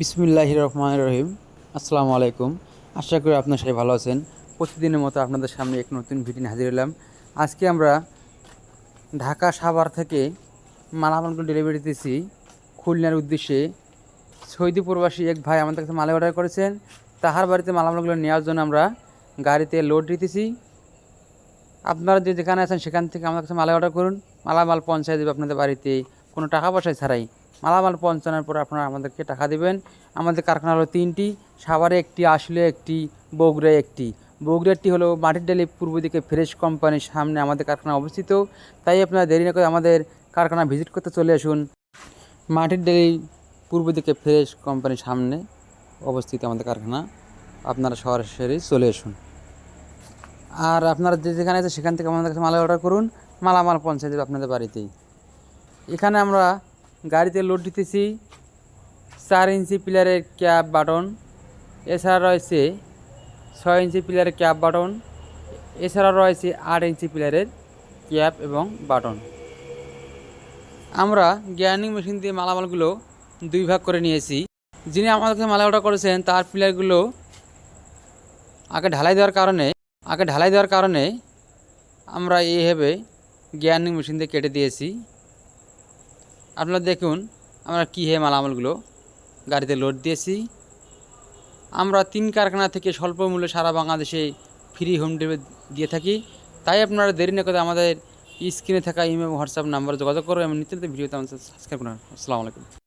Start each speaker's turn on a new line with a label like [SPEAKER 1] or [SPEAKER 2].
[SPEAKER 1] বিসমিল্লাহ রহমান রহিম। আসসালামু আলাইকুম। আশা করি আপনার সবাই ভালো আছেন। প্রতিদিনের মতো আপনাদের সামনে এক নতুন ভিডিও হাজির হলাম। আজকে আমরা ঢাকা সাভার থেকে মালামালগুলো ডেলিভারি দিতেছি। খুলনার উদ্দেশ্যে সৌদি প্রবাসী এক ভাই আমাদের কাছে মাল অর্ডার করেছেন। তাহার বাড়িতে মালামালগুলো নেওয়ার জন্য আমরা গাড়িতে লোড দিতেছি। আপনারা যে যেখানে আছেন সেখান থেকে আমাদের কাছে মালা অর্ডার করুন। মালামাল পৌঁছায় দেবে আপনাদের বাড়িতে। কোনো টাকা পয়সা ছাড়াই। মালামাল পৌঁছানোর পর আপনারা আমাদেরকে টাকা দেবেন। আমাদের কারখানা হলো তিনটি, সাভারে একটি, আসলে একটি, বগুড়ায় একটি। বগুড়ারটি হলো মাটির ডালি পূর্ব দিকে ফ্রেশ কোম্পানির সামনে আমাদের কারখানা অবস্থিত। তাই আপনারা দেরি না করে আমাদের কারখানা ভিজিট করতে চলে আসুন। মাটির ডালি পূর্ব দিকে ফ্রেশ কোম্পানির সামনে অবস্থিত আমাদের কারখানা। আপনারা সরাসরি চলে আসুন। আর আপনারা যে যেখানে আছে সেখান থেকে আমাদের কাছে মাল অর্ডার করুন। মালামাল পৌঁছে দেবে আপনাদের বাড়িতেই। এখানে আমরা গাড়িতে লোড দিতেছি। চার ইঞ্চি পিলারের ক্যাব বাটন এছাড়া রয়েছে ছয় ইঞ্চি পিলারের ক্যাব বাটন এছাড়া রয়েছে আট ইঞ্চি পিলারের ক্যাপ এবং বাটন আমরা গ্যার্নিং মেশিন দিয়ে মালামালগুলো দুই ভাগ করে নিয়েছি। যিনি আমাদের কাছে মালা অর্ডার করেছেন, তার পিলারগুলো আগে ঢালাই দেওয়ার কারণে, আগে ঢালাই দেওয়ার কারণে আমরা এইভাবে গ্যার্নিং মেশিন দিয়ে কেটে দিয়েছি। আপনারা দেখুন আমরা কী হে মালামালগুলো। গাড়িতে লোড দিয়েছি। আমরা তিন কারখানা থেকে স্বল্প মূল্যে সারা বাংলাদেশে ফ্রি হোম ডেলিভারি দিয়ে থাকি। তাই আপনারা দেরি না করে আমাদের স্ক্রিনে থাকা ইমেল হোয়াটসঅ্যাপ নাম্বার যোগাযোগ করো এবং নিত্য ভিডিওতে আমাদের সাবস্ক্রাইব করুন। আসসালামু আলাইকুম।